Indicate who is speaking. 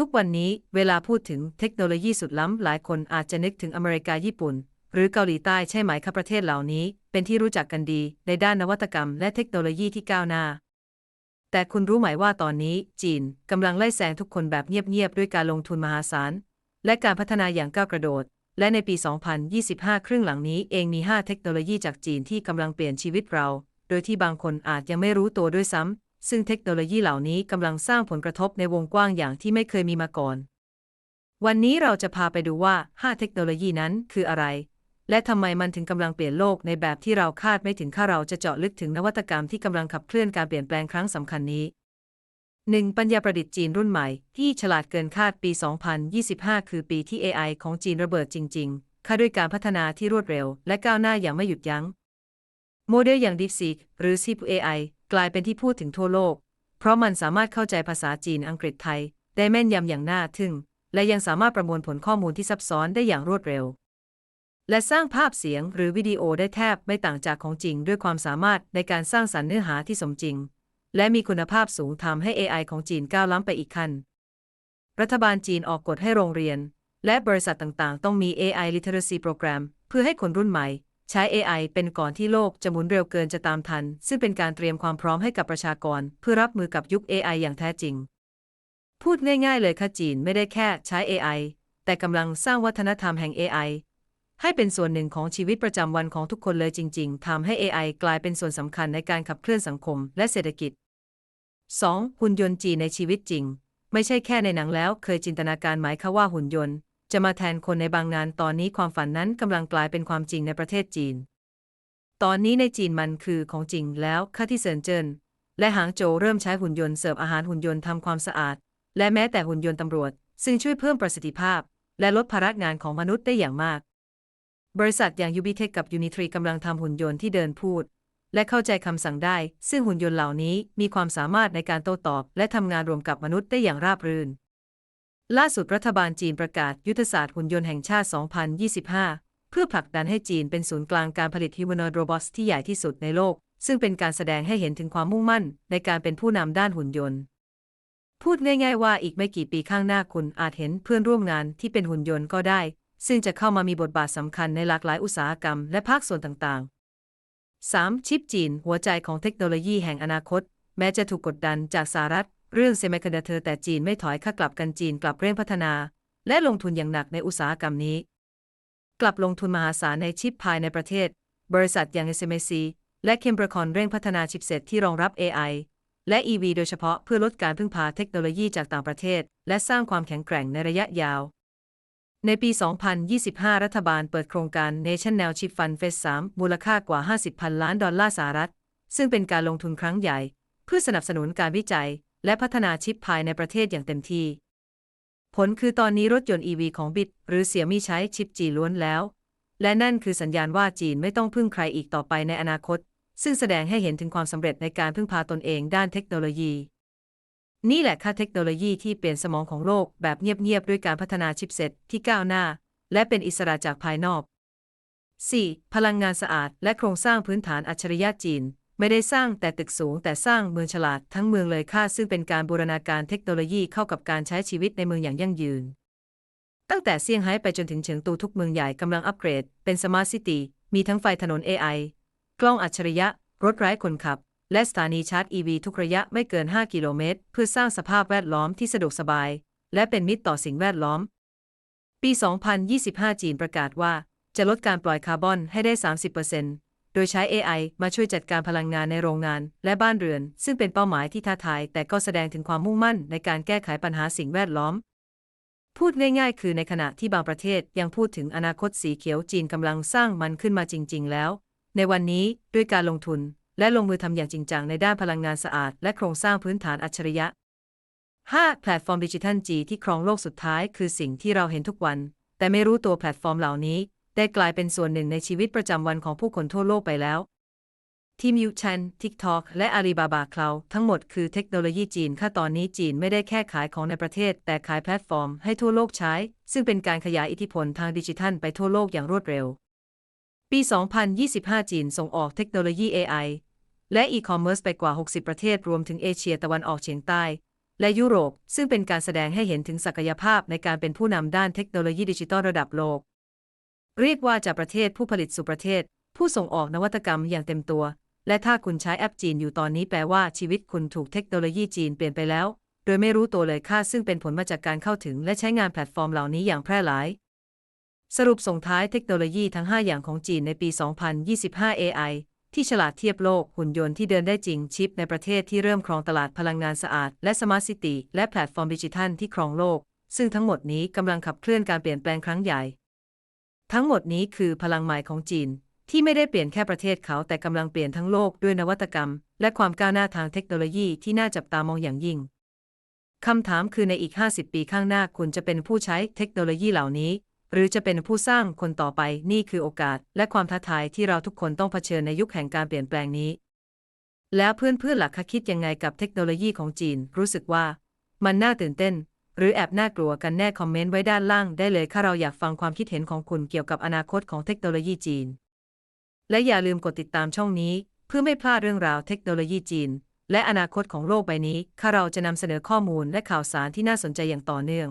Speaker 1: ทุกวันนี้เวลาพูดถึงเทคโนโลยีสุดล้ำ หลายคนอาจจะนึกถึงอเมริกาญี่ปุ่น หรือเกาหลีใต้ใช่ไหมครับประเทศเหล่านี้ เป็นที่รู้จักกันดีในด้านนวัตกรรมและเทคโนโลยีที่ก้าวหน้า แต่คุณรู้ไหมว่าตอนนี้ จีนกำลังไล่แซงทุกคนแบบเงียบๆด้วยการลงทุนมหาศาล และการพัฒนาอย่างก้าวกระโดด และในปี 2025 ครึ่งหลังนี้เองมี 5 เทคโนโลยีจากจีนที่กำลังเปลี่ยนชีวิตเรา โดยที่บางคนอาจยังไม่รู้ตัวด้วยซ้ำ ซึ่งเทคโนโลยีเหล่านี้กำลังสร้างผลกระทบในวงกว้างอย่างที่ไม่เคยมีมาก่อน วันนี้เราจะพาไปดูว่า 5 เทคโนโลยีนั้นคืออะไร และทำไมมันถึงกำลังเปลี่ยนโลกในแบบที่เราคาดไม่ถึงข้าเราจะเจาะลึกถึงนวัตกรรมที่กำลังขับเคลื่อนการเปลี่ยนแปลงครั้งสำคัญนี้ 1. ปัญญาประดิษฐ์จีนรุ่นใหม่ ที่ฉลาดเกินคาดปี 2025 คือปีที่ AI ของจีนระเบิดจริง ๆ ค่าด้วยการพัฒนาที่รวดเร็ว และก้าวหน้าอย่างไม่หยุดยัง้ง โมเดลอย่าง DeepSeek หรือ Deep AI กลายเป็นที่พูดถึงทั่วโลก เพราะมันสามารถเข้าใจภาษาจีนอังกฤษไทย ได้แม่นยำอย่างน่าทึ่ง และยังสามารถประมวลผลข้อมูลที่ซับซ้อนได้อย่างรวดเร็ว และสร้างภาพเสียงหรือวิดีโอได้แทบไม่ต่างจากของจริง ด้วยความสามารถในการสร้างสรรค์เนื้อหาที่สมจริง และมีคุณภาพสูงทำให้ AI ของจีนก้าวล้ำไปอีกขั้น รัฐบาลจีนออกกฎให้โรงเรียน และบริษัทต่างๆ ต้องมี AI Literacy Program เพื่อให้คนรุ่นใหม่ ใช้ AI เป็นก่อนที่โลกจะหมุนเร็วเกินจะตามทัน ซึ่งเป็นการเตรียมความพร้อมให้กับประชากร เพื่อรับมือกับยุค AI อย่างแท้จริง พูดง่ายๆเลยค่ะจีนไม่ได้แค่ใช้ AI แต่กำลังสร้างวัฒนธรรมแห่ง AI ให้เป็นส่วนหนึ่งของชีวิตประจำวันของทุกคนเลยจริง ๆทำให้ AI กลายเป็นส่วนสำคัญในการขับเคลื่อนสังคมและเศรษฐกิจ 2. หุ่นยนต์จีนในชีวิตจริง ไม่ใช่แค่ในหนังแล้วเคยจินตนาการไหมคะว่าหุ่นยนต์ จะมาแทนคนในบางงาน ตอนนี้ความฝันนั้นกำลังกลายเป็นความจริงในประเทศจีน ตอนนี้ในจีนมันคือของจริงแล้วค่าที่เซินเจิ้นและหางโจวเริ่มใช้หุ่นยนต์เสิร์ฟอาหารหุ่นยนต์ทำความสะอาด และแม้แต่หุ่นยนต์ตำรวจ ซึ่งช่วยเพิ่มประสิทธิภาพ และลดภาระงานของมนุษย์ได้อย่างมาก บริษัทอย่าง Ubitech กับ Unitree กำลังทำหุ่นยนต์ที่เดินพูด และเข้าใจคำสั่งได้ ซึ่งหุ่นยนต์เหล่านี้มีความสามารถในการโต้ตอบ และทำงานรวมกับมนุษย์ได้อย่างราบรื่น ล่าสุดรัฐบาลจีนประกาศยุทธศาสตร์หุ่นยนต์แห่งชาติ 2025 เพื่อผลักดันให้จีนเป็นศูนย์กลางการผลิต humanoid robots ที่ใหญ่ที่สุดในโลก ซึ่งเป็นการแสดงให้เห็นถึงความมุ่งมั่นในการเป็นผู้นำด้านหุ่นยนต์ พูดง่ายๆว่าอีกไม่กี่ปีข้างหน้าคุณอาจเห็นเพื่อนร่วมงานที่เป็นหุ่นยนต์ก็ได้ ซึ่งจะเข้ามามีบทบาทสำคัญในหลากหลายอุตสาหกรรมและภาคส่วนต่างๆ 3. ชิปจีน หัวใจของเทคโนโลยีแห่งอนาคต แม้จะถูกกดดันจากสหรัฐ เรื่องเซมิคอนดักเตอร์แต่จีนไม่ถอยค่ากลับกันจีนกลับเร่งพัฒนา และลงทุนอย่างหนักในอุตสาหกรรมนี้ กลับลงทุนมหาศาลในชิปภายในประเทศ บริษัทอย่าง SMAC และ c a m b r i c o n เร่งพัฒนาชิปเซตที่รองรับ AI และ EV โดยเฉพาะเพื่อลดการพึ่งพาเทคโนโลยีจากต่างประเทศ และสร้างความแข็งแกร่งในระยะยาว ในปี 2025 รัฐบาลเปิดโครงการ National Chip Fund Phase 3มูลค่ากว่า 50พันล้านดอลลาร์สหรัฐ ซึ่งเป็นการลงทุนครั้งใหญ่ เพื่อสนับสนุนการวิจัย และพัฒนาชิปภายในประเทศอย่างเต็มที่ ผลคือตอนนี้รถยนต์ EV ของบิตหรือเสี่ยมี่ใช้ชิปจีล้วนแล้ว และนั่นคือสัญญาณว่าจีนไม่ต้องพึ่งใครอีกต่อไปในอนาคต ซึ่งแสดงให้เห็นถึงความสำเร็จในการพึ่งพาตนเองด้านเทคโนโลยี นี่แหละค่ะเทคโนโลยีที่เปลี่ยนสมองของโลกแบบเงียบๆด้วยการพัฒนาชิปเซ็ตที่ก้าวหน้า และเป็นอิสระจากภายนอก 4. พลังงานสะอาดและโครงสร้างพื้นฐานอัจฉริยะจีน ไม่ได้สร้างแต่ตึกสูงแต่สร้างเมืองฉลาดทั้งเมืองเลยค่ะซึ่งเป็นการบูรณาการเทคโนโลยีเข้ากับการใช้ชีวิตในเมืองอย่างยั่งยืน ตั้งแต่เซี่ยงไฮ้ไปจนถึงเฉิงตูทุกเมืองใหญ่กำลังอัปเกรด เป็นสมาร์ทซิตี้มีทั้งไฟถนน AI กล้องอัจฉริยะ รถไร้คนขับ และสถานีชาร์จ EV ทุกระยะไม่เกิน 5 กิโลเมตร เพื่อสร้างสภาพแวดล้อมที่สะดวกสบาย และเป็นมิตรต่อสิ่งแวดล้อม ปี 2025 จีนประกาศว่า จะลดการปล่อยคาร์บอนให้ได้ 30% โดยใช้ AI มาช่วยจัดการพลังงานในโรงงาน และบ้านเรือน ซึ่งเป็นเป้าหมายที่ท้าทาย แต่ก็แสดงถึงความมุ่งมั่นในการแก้ไขปัญหาสิ่งแวดล้อม พูดง่ายๆ คือในขณะที่บางประเทศยังพูดถึงอนาคตสีเขียวจีนกำลังสร้างมันขึ้นมาจริง ๆ แล้ว ในวันนี้ด้วยการลงทุน และลงมือทำอย่างจริงจังในด้านพลังงานสะอาด และโครงสร้างพื้นฐานอัจฉริยะ 5. แพลตฟอร์มดิจิทัลจีที่ครองโลกสุดท้าย คือสิ่งที่เราเห็นทุกวัน แต่ไม่รู้ตัวแพลตฟอร์มเหล่านี้ ได้กลายเป็นส่วนหนึ่งในชีวิตประจำวันของผู้คนทั่วโลกไปแล้ว ทีมยูชัน TikTok และ Alibaba Cloud ทั้งหมดคือเทคโนโลยีจีนค่ะตอนนี้จีนไม่ได้แค่ขายของในประเทศ แต่ขายแพลตฟอร์มให้ทั่วโลกใช้ ซึ่งเป็นการขยายอิทธิพลทางดิจิทัลไปทั่วโลกอย่างรวดเร็ว ปี 2025 จีนส่งออกเทคโนโลยี AI และอีคอมเมิร์ซไปกว่า 60 ประเทศรวมถึงเอเชียตะวันออกเฉียงใต้และยุโรป ซึ่งเป็นการแสดงให้เห็นถึงศักยภาพในการเป็นผู้นำด้านเทคโนโลยีดิจิทัลระดับโลก เรียกว่าจากประเทศผู้ผลิตสู่ประเทศ ผู้ส่งออกนวัตกรรมอย่างเต็มตัว และถ้าคุณใช้แอปจีนอยู่ตอนนี้แปลว่าชีวิตคุณถูกเทคโนโลยีจีนเปลี่ยนไปแล้ว โดยไม่รู้ตัวเลยค่าซึ่งเป็นผลมาจากการเข้าถึง และใช้งานแพลตฟอร์มเหล่านี้อย่างแพร่หลาย สรุปส่งท้ายเทคโนโลยีทั้ง 5 อย่างของจีนในปี 2025 AI ที่ฉลาดเทียบโลกหุ่นยนต์ที่เดินได้จริงชิปในประเทศที่เริ่มครองตลาดพลังงานสะอาด และสมาร์ทซิตี้และแพลตฟอร์มดิจิทัลที่ครองโลก ซึ่งทั้งหมดนี้กำลังขับเคลื่อนการเปลี่ยนแปลงครั้งใหญ่ ทั้งหมดนี้คือพลังใหม่ของจีน ที่ไม่ได้เปลี่ยนแค่ประเทศเขาแต่กำลังเปลี่ยนทั้งโลกด้วยนวัตกรรม และความก้าวหน้าทางเทคโนโลยีที่น่าจับตามองอย่างยิ่งคำถามคือในอีก 50 ปีข้างหน้าคุณจะเป็นผู้ใช้เทคโนโลยีเหล่านี้ หรือจะเป็นผู้สร้างคนต่อไปนี่คือโอกาส และความท้าทายที่เราทุกคนต้องเผชิญในยุคแห่งการเปลี่ยนแปลงนี้ แล้วเพื่อนๆหลักคะคิดยังไงกับเทคโนโลยีของจีน รู้สึกว่า มันน่าตื่นเต้น หรือแอบน่ากลัวกันแน่คอมเมนต์ไว้ด้านล่างได้เลยค่ะเราอยากฟังความคิดเห็นของคุณเกี่ยวกับอนาคตของเทคโนโลยีจีน และอย่าลืมกดติดตามช่องนี้ เพื่อไม่พลาดเรื่องราวเทคโนโลยีจีน และอนาคตของโลกใบนี้ค่ะเราจะนำเสนอข้อมูลและข่าวสารที่น่าสนใจอย่างต่อเนื่อง